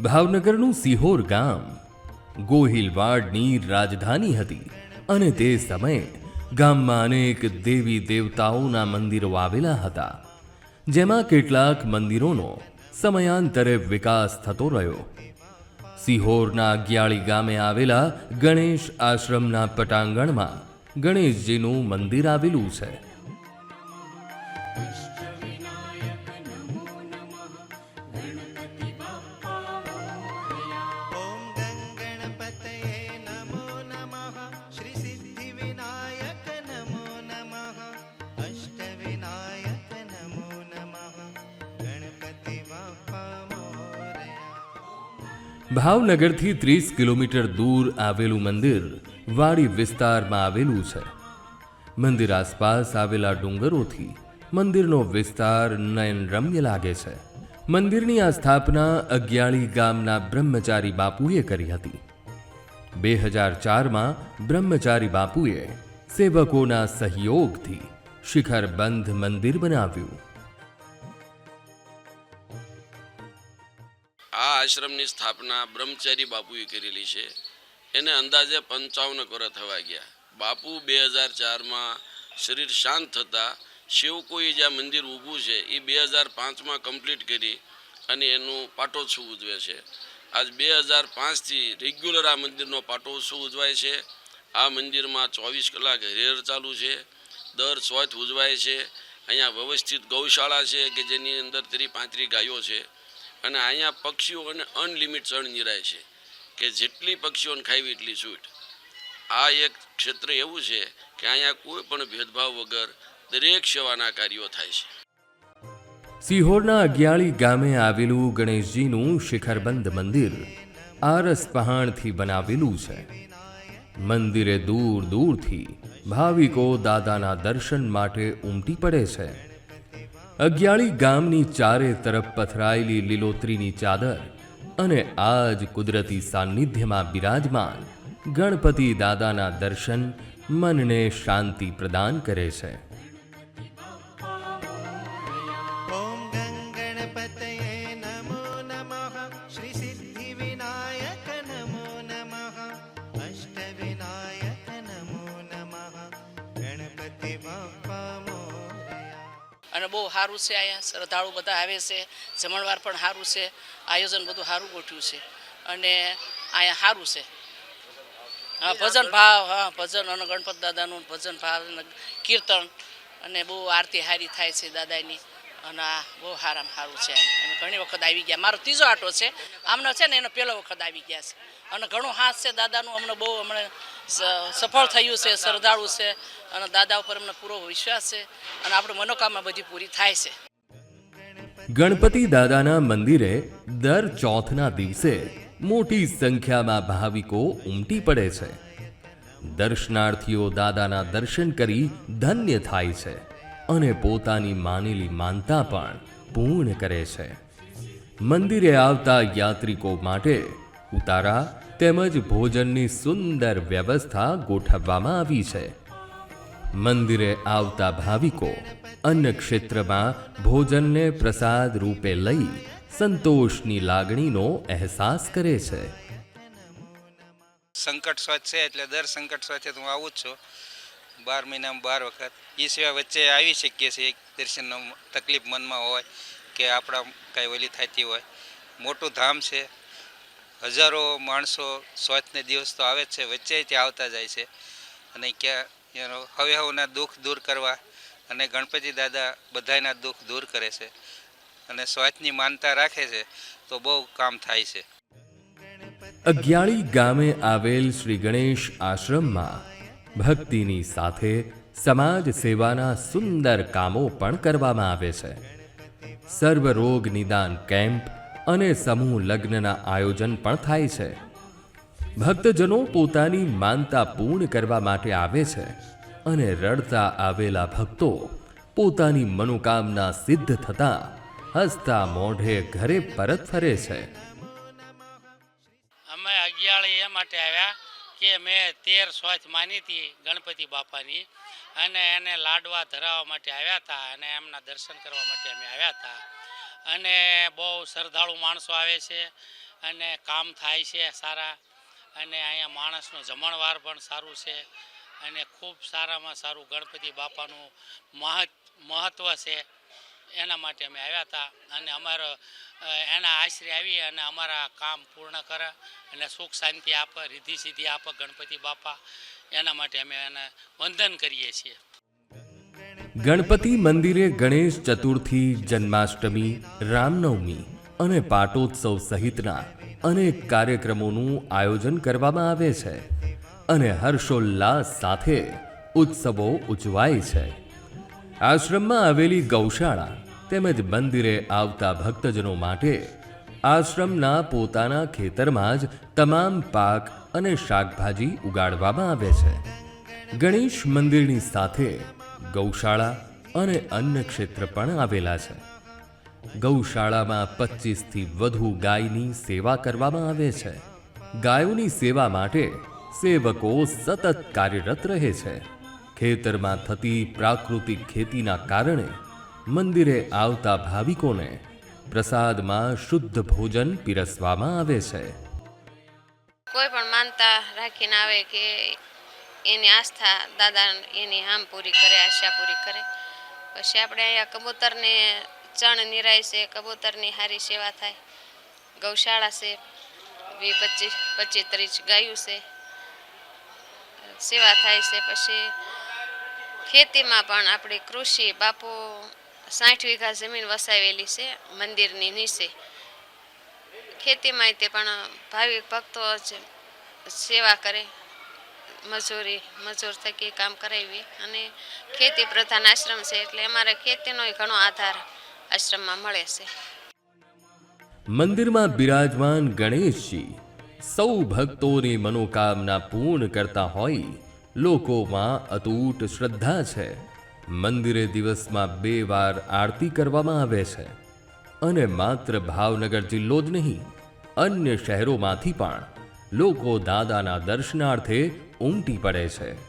ભાવનગરનું સિહોર ગામ. ગોહિલવાડની રાજધાની હતી અને તે સમયે ગામમાં અનેક દેવી દેવતાઓના મંદિરો આવેલા હતા, જેમાં કેટલાક મંદિરોનો સમયાંતરે વિકાસ થતો રહ્યો. સિહોરના અગિયાળી ગામે આવેલા ગણેશ આશ્રમના પટાંગણમાં ગણેશજીનું મંદિર આવેલું છે. ભાવનગરથી ત્રીસ કિલોમીટર દૂર આવેલું મંદિર વાડી વિસ્તારમાં આવેલું છે. મંદિર આસપાસ આવેલા ડુંગરોથી મંદિરનો વિસ્તાર નયનરમ્ય લાગે છે. મંદિરની આ સ્થાપના અગિયાળી ગામના બ્રહ્મચારી બાપુએ કરી હતી. બે હજાર ચારમાં બ્રહ્મચારી બાપુએ સેવકોના સહયોગથી શિખરબંધ મંદિર બનાવ્યું. આશ્રમની સ્થાપના બ્રહ્મચારી બાપુએ કરેલી છે. એને અંદાજે પંચાવન વર્ષ થવા ગયા. બાપુ બે હજાર ચારમાં શરીર શાંત થતાં સેવકોએ જ્યાં મંદિર ઊભું છે, એ બે હજાર પાંચમાં કમ્પ્લીટ કરી અને એનું પાટોત્સવ ઉજવે છે. આજ બે હજાર પાંચથી રેગ્યુલર આ મંદિરનો પાટોત્સવ ઉજવાય છે. આ મંદિરમાં ચોવીસ કલાક હેર ચાલુ છે. દર ચોથ ઉજવાય છે. અહીંયા વ્યવસ્થિત ગૌશાળા છે કે જેની અંદર ત્રી પાંત્રી ગાયો છે. અને અહીંયા પક્ષીઓને અનલિમિટ ચણ છે કે જેટલી પક્ષીઓને ખાવી એટલી છૂટ. આ એક ક્ષેત્ર એવું છે કે અહીંયા કોઈ પણ ભેદભાવ વગર દરેક સેવાના કાર્યો થાય છે. સિહોરના અગિયાળી ગામે આવેલું ગણેશજીનું શિખરબંધ મંદિર આરસ પહાણથી બનાવેલું છે. મંદિરે દૂર દૂરથી ભાવિકો દાદાના દર્શન માટે ઉમટી પડે છે. અગિયાળી ગામની ચારે તરફ પથરાયેલી લીલોતરીની ચાદર અને આ જ કુદરતી સાનિધ્યમાં બિરાજમાન ગણપતિ દાદાના દર્શન મનને શાંતિ પ્રદાન કરે છે. બહુ સારું છે અહીંયા. શ્રદ્ધાળુ બધા આવે છે. જમણવાર પણ સારું છે. આયોજન બધું સારું ગોઠવ્યું છે. અને અહીંયા સારું છે. હા, ભજન ભાવ, હા, ભજન અને ગણપત દાદાનું ભજન ભાવ કીર્તન અને બહુ આરતી સારી થાય છે દાદાની. અને આ બહુ સારામાં સારું છે એમ. ઘણી વખત આવી ગયા. મારો ત્રીજો આટો છે. આમનો છે ને, એનો પહેલો વખત આવી ગયા છે. અને ઘણું હાથ છે દાદાનું. અમને બહુ સ- સફળ થયું છે, શ્રદ્ધાળુ છે. અને દાદા ઉપર અમને પૂરો વિશ્વાસ છે. અને આપણે મનોકામના બધી પૂરી થાય છે. ગણપતિ દાદાના મંદિરે દર ચોથના દિવસે મોટી સંખ્યામાં ભાવિકો ઉમટી પડે છે. દર્શનાર્થીઓ દાદાના દર્શન કરી ધન્ય થાય છે. અને પોતાની માનેલી માનતા પણ પૂર્ણ કરે છે. મંદિરે આવતા યાત્રિકો માટે ઉતારા તેમજ ભોજનની સુંદર વ્યવસ્થા ગોઠવવામાં આવી છે. મંદિરે આવતા ભાવિકો અન્ન ક્ષેત્રમાં ભોજનને પ્રસાદ રૂપે લઈ સંતોષની લાગણીનો અહેસાસ કરે છે. સંકટ સ્વચ્છ છે એટલે દર સંકટ સ્વચ્છ હું આવું જ છું. બાર મહિનામાં બાર વખત. એ સિવાય વચ્ચે આવી શકીએ છીએ દર્શનનો તકલીફ મનમાં હોય કે આપણા કાંઈ ઓલી થતી હોય. મોટું ધામ છે. હજારો માણસો સ્વચ્છને દિવસ તો આવે જ છે વચ્ચે ત્યાં આવતા જાય છે. અને ક્યાં, એનો હવે હવેના દુઃખ દૂર કરવા અને ગણપતિ દાદા બધાના દુઃખ દૂર કરે છે. અને સ્વચ્છની માનતા રાખે છે, તો બહુ કામ થાય છે. અગિયાળી ગામે આવેલ શ્રી ગણેશ આશ્રમમાં ભક્તિની સાથે સમાજ સેવાના સુંદર કામો પણ કરવામાં આવે છે. સર્વરોગ નિદાન કેમ્પ અને સમૂહ લગ્નના આયોજન પણ થાય છે. ભક્તજનો પોતાની માનતા પૂર્ણ કરવા માટે આવે છે અને રડતા આવેલા ભક્તો પોતાની મનોકામના સિદ્ધ થતા હસતા મોઢે ઘરે પરત ફરે છે. અમે અગિયાળી એ માટે આવ્યા. કે મેં તેર સ્વચ્છ માની હતી ગણપતિ બાપાની. અને એને લાડવા ધરાવવા માટે આવ્યા હતા અને એમના દર્શન કરવા માટે અમે આવ્યા હતા. અને બહુ શ્રદ્ધાળુ માણસો આવે છે અને કામ થાય છે સારા. અને અહીંયા માણસનો જમણવાર પણ સારું છે. અને ખૂબ સારામાં સારું ગણપતિ બાપાનું મહત મહત્ત્વ છે. એના માટે અમે આવ્યા હતા અને અમારો એના આશરે આવી અને અમારા કામ પૂર્ણ કરે અને સુખ શાંતિ આપે રીધિ સિદ્ધિ આપે, ગણપતિ બાપા, એના માટે અમે એને વંદન કરીએ છીએ. ગણપતિ મંદિરે ગણેશ ચતુર્થી, જન્માષ્ટમી, રામનવમી અને પાટોત્સવ સહિતના અનેક કાર્યક્રમોનું આયોજન કરવામાં આવે છે અને હર્ષોલ્લાસ સાથે ઉત્સવો ઉજવાય છે. આશ્રમમાં આવેલી ગૌશાળા તેમજ મંદિરે આવતા ભક્તજનો માટે આશ્રમના પોતાના ખેતરમાં જ તમામ પાક અને શાકભાજી ઉગાડવામાં આવે છે. ગણેશ મંદિરની સાથે ગૌશાળા અને અન્ન ક્ષેત્ર પણ આવેલા છે. ગૌશાળામાં પચીસથી વધુ ગાયની સેવા કરવામાં આવે છે. ગાયોની સેવા માટે સેવકો સતત કાર્યરત રહે છે. ખેતરમાં થતી પ્રાકૃતિક ખેતીના કારણે મંદિરે આવતા ભાવિકોને પ્રસાદમાં શુદ્ધ ભોજન પીરસવામાં આવે છે. કોઈ પણ માનતા રાખીને આવે કે એની આસ્થા દાદા એની આમ પૂરી કરે, આશા પૂરી કરે. પછી આપણે અહીંયા કબૂતરને ચણ નિરાય છે, કબૂતરની સારી સેવા થાય. ગૌશાળા છે વી પચીસ પચીસ ત્રીસ ગાયું છે. સેવા થાય છે, પછી ખેતીમાં પણ આપણી કૃષિ બાપુ સાઠ વીઘા જમીન વસાવેલી છે, મંદિરની નીચે. ખેતીમાં તે પણ ભાવિક ભક્તો જ સેવા કરે, મજૂરી, મજૂર થકી કામ કરાવી અને ખેતી પ્રધાન આશ્રમ છે એટલે અમારે ખેતીનો ઘણો આધાર આશ્રમમાં મળે છે. મંદિરમાં બિરાજમાન ગણેશજી સૌ ભક્તોની મનોકામના પૂર્ણ કરતા હોય લોકોમાં અતૂટ શ્રદ્ધા છે. મંદિરે દિવસમાં બે વાર આરતી કરવામાં આવે છે. અને માત્ર ભાવનગર જિલ્લો જ નહીં, અન્ય શહેરોમાંથી પણ લોકો દાદાના દર્શનાર્થે ઉમટી પડે છે.